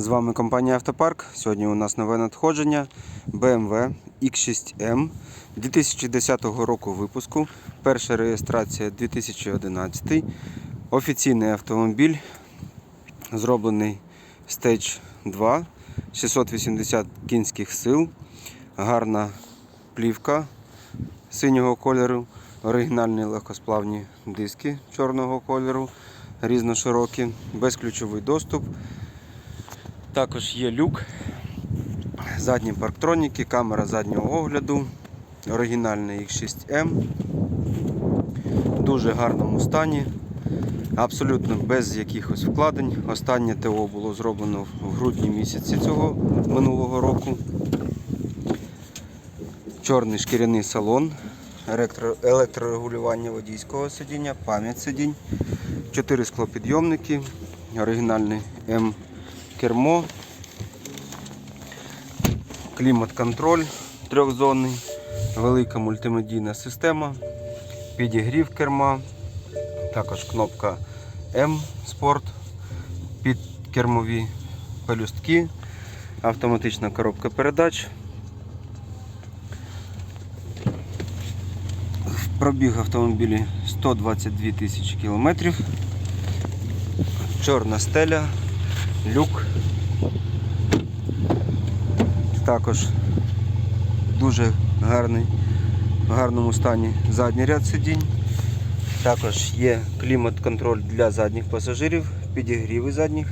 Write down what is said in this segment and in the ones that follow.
З вами компанія Автопарк. Сьогодні у нас нове надходження BMW X6M 2010 року випуску. Перша реєстрація 2011. Офіційний автомобіль, зроблений Stage 2, 680 кінських сил, гарна плівка синього кольору, оригінальні легкосплавні диски чорного кольору, різноширокі, безключовий доступ. Також є люк, задні парктроніки, камера заднього огляду, оригінальний X6M. В дуже гарному стані, абсолютно без якихось вкладень. Останнє ТО було зроблено в грудні місяці цього минулого року. Чорний шкіряний салон, електро- електрорегулювання водійського сидіння, пам'ять сидінь, 4 склопідйомники, оригінальний М кермо, клімат-контроль трьохзонний, велика мультимедійна система, підігрів керма, також кнопка М Спорт, підкермові пелюстки, автоматична коробка передач. Пробіг автомобілі 122 тисячі кілометрів. Чорна стеля, люк. Також дуже гарний, в гарному стані задній ряд сидінь. Також є клімат-контроль для задніх пасажирів, підігріви задніх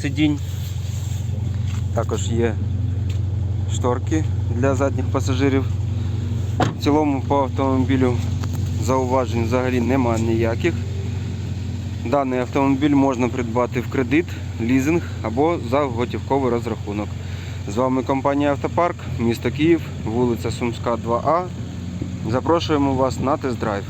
сидінь. Також є шторки для задніх пасажирів. В цілому по автомобілю зауважень взагалі немає ніяких. Даний автомобіль можна придбати в кредит, лізинг або за готівковий розрахунок. З вами компанія Автопарк, місто Київ, вулиця Сумська, 2А. Запрошуємо вас на тест-драйв.